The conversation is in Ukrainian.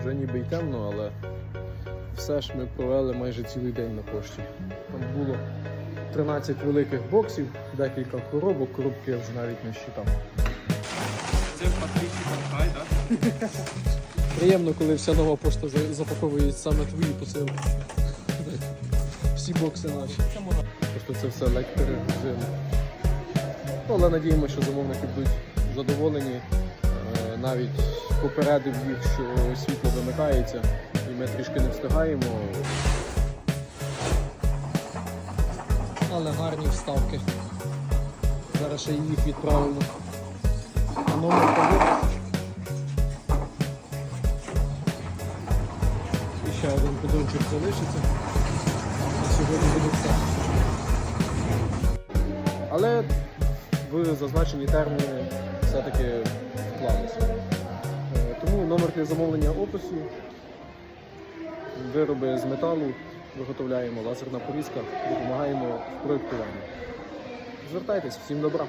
Вже ніби й темно, але все ж ми провели майже цілий день на пошті. Там було 13 великих боксів, декілька коробок, коробки я вже навіть не считав. Це підписчикам хай, так? Приємно, коли вся нова пошта за- запаковує саме твої посилки. Всі бокси наші. Просто це все лектори режими. Ну, але надіємося, що замовники будуть задоволені. Навіть попередив їх, що світло вимикається і ми трішки не встигаємо. Але гарні вставки. Зараз ще їх відправимо. А Номер погоди. І ще один подончик залишиться. На сьогодні буде все. Але в зазначені терміни все-таки вклалися. Номер для замовлення опису. Вироби з металу виготовляємо лазерна порізка, допомагаємо в проєктуванні. Звертайтесь, всім добра!